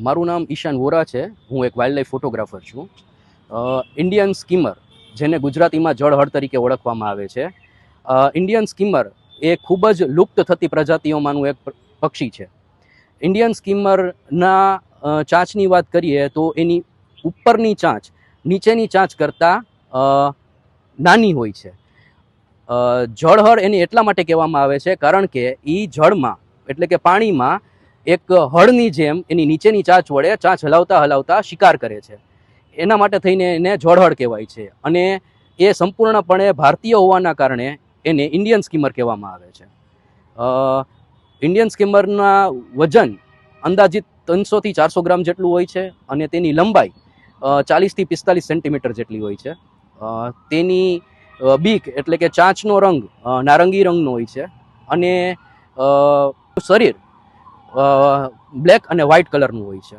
મારું નામ ઈશાન વોરા છે. હું એક વાઇલ્ડ લાઈફ ફોટોગ્રાફર છું ઇન્ડિયન સ્કીમર જેને ગુજરાતીમાં જળહળ તરીકે ઓળખવામાં આવે છે. ઇન્ડિયન સ્કીમર એ ખૂબ જ લુપ્ત થતી પ્રજાતિઓમાંનું એક પક્ષી છે. ઇન્ડિયન સ્કીમરના ચાંચની વાત કરીએ તો એની ઉપરની ચાંચ નીચેની ચાંચ કરતાં નાની હોય છે. જળહળ એને એટલા માટે કહેવામાં આવે છે કારણ કે એ જળમાં, એટલે કે પાણીમાં એક હળની જેમ એની નીચેની ચાંચ વડે ચાંચ હલાવતા હલાવતા શિકાર કરે છે. એના માટે થઈને એને જોડહળ કહેવાય છે અને એ સંપૂર્ણપણે ભારતીય હોવાના કારણે એને ઇન્ડિયન સ્કીમર કહેવામાં આવે છે. ઇન્ડિયન સ્કીમરના વજન અંદાજિત ત્રણસોથી ચારસો ગ્રામ જેટલું હોય છે અને તેની લંબાઈ ચાલીસથી પિસ્તાલીસ સેન્ટીમીટર જેટલી હોય છે. તેની બીક એટલે કે ચાંચનો રંગ નારંગી રંગનો હોય છે અને શરીર બ્લેક અને વ્હાઇટ કલરનું હોય છે.